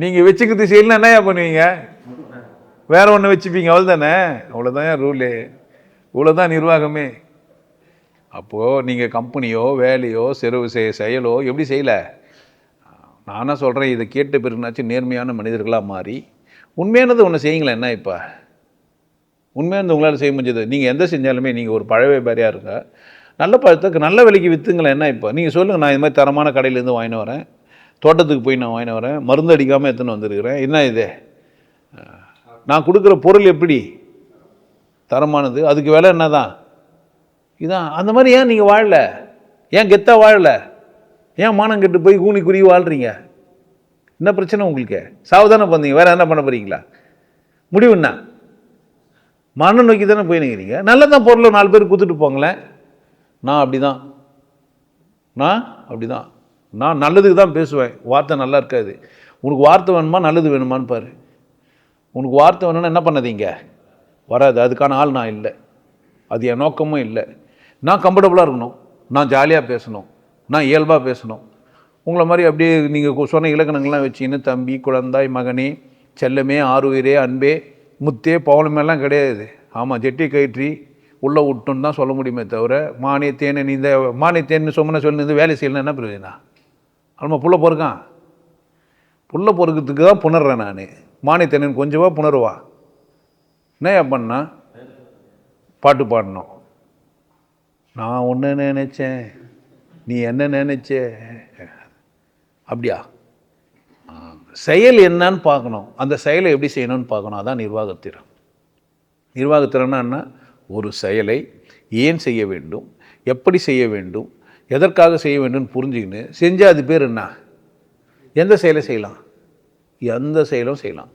நீங்கள் வச்சுக்கிறது செய்யலாம் என்ன பண்ணுவீங்க? வேற ஒன்று வச்சுப்பீங்க அவ்வளோ தானே அவ்வளோதான் ரூலு. இவ்வளோதான் நிர்வாகமே. அப்போது நீங்கள் கம்பெனியோ வேலையோ செலவு செய்ய செயலோ எப்படி செய்யலை? நானாக சொல்கிறேன் இதை கேட்ட பிறகுனாச்சும் நேர்மையான மனிதர்களாக மாறி. உண்மையானது ஒன்று செய்யுங்களேன் என்ன இப்போ? உண்மையானது உங்களால் செய்ய முடிஞ்சது. நீங்கள் எந்த செஞ்சாலுமே நீங்கள் ஒரு பழ வியாபாரியாக இருங்க நல்ல பழத்துக்கு நல்ல விலைக்கு விற்றுங்களேன் என்ன இப்போ? நீங்கள் சொல்லுங்கள் நான் இது மாதிரி தரமான கடையிலேருந்து வாங்கின்னு வரேன். தோட்டத்துக்கு போய் நான் வாங்கிட்டு வரேன். மருந்து அடிக்காமல் எடுத்துன்னு வந்திருக்கிறேன்? என்ன இது? நான் கொடுக்குற பொருள் எப்படி? தரமானது. அதுக்கு விலை என்ன தான் இதான். அந்த மாதிரி ஏன் நீங்கள் வாழல? ஏன் கெத்தாக வாழல? ஏன் மானம் கெட்டு போய் கூனி குறுகி வாழ்கிறீங்க என்ன பிரச்சனை உங்களுக்கு? சாவதானம் பண்ணீங்க. வேறு என்ன பண்ண போகிறீங்களா முடிவு என்ன? மண்ணை நோக்கி தானே போயினுங்கிறீங்க நல்லதான் பொருளை நாலு பேர் கொடுத்துட்டு போங்களேன். நான் அப்படி தான் நான் அப்படி தான் நான் நல்லதுக்கு தான் பேசுவேன். வார்த்தை நல்லா இருக்காது. உனக்கு வார்த்தை வேணுமா? நல்லது வேணுமான்னு பாரு. உனக்கு வார்த்தை வேணும்னா என்ன பண்ணாதீங்க? வராது. அதுக்கான ஆள் நான் இல்லை. அது என் நோக்கமும் இல்லை. நான் கம்ஃபர்டபுளாக இருக்கணும். நான் ஜாலியாக பேசணும். நான் இயல்பாக பேசணும். உங்களை மாதிரி அப்படியே நீங்கள் சொன்ன இலக்கணங்கள்லாம் வச்சுக்கின்னு தம்பி குழந்தாய் மகனே செல்லமே ஆறுயிரே அன்பே முத்தே பவனமேலாம் கிடையாது. ஆமாம் ஜெட்டி கயிற்றி உள்ளே விட்டுன்னு தான் சொல்ல முடியுமே தவிர மானிய தேனை நீ இந்த மானிய தேன்னு சொன்ன சொல்லி இந்த வேலை செய்யலாம் என்ன பிரயோஜனம்? ஆமாம் புள்ள பொறுக்கான் புள்ள பொறுக்கிறதுக்கு தான் புணர்றேன் நான். மானித்தனன் கொஞ்சமாக புணருவா. என்ன பண்ணா? பாட்டு பாடணும். நான் ஒன்று நினைச்சேன் நீ என்ன நினைச்ச? அப்படியா? செயல் என்னன்னு பார்க்கணும். அந்த செயலை எப்படி செய்யணும்னு பார்க்கணும். அதான் நிர்வாகத்திறன். நிர்வாகத்திறன்னா என்ன? ஒரு செயலை ஏன் செய்ய வேண்டும்? எப்படி செய்ய வேண்டும்? எதற்காக செய்ய வேண்டும்னு புரிஞ்சுக்கின்னு செஞ்சால் அது பேர் என்ன? எந்த செயலை செய்யலாம்? எந்த செயலும் செய்யலாம்.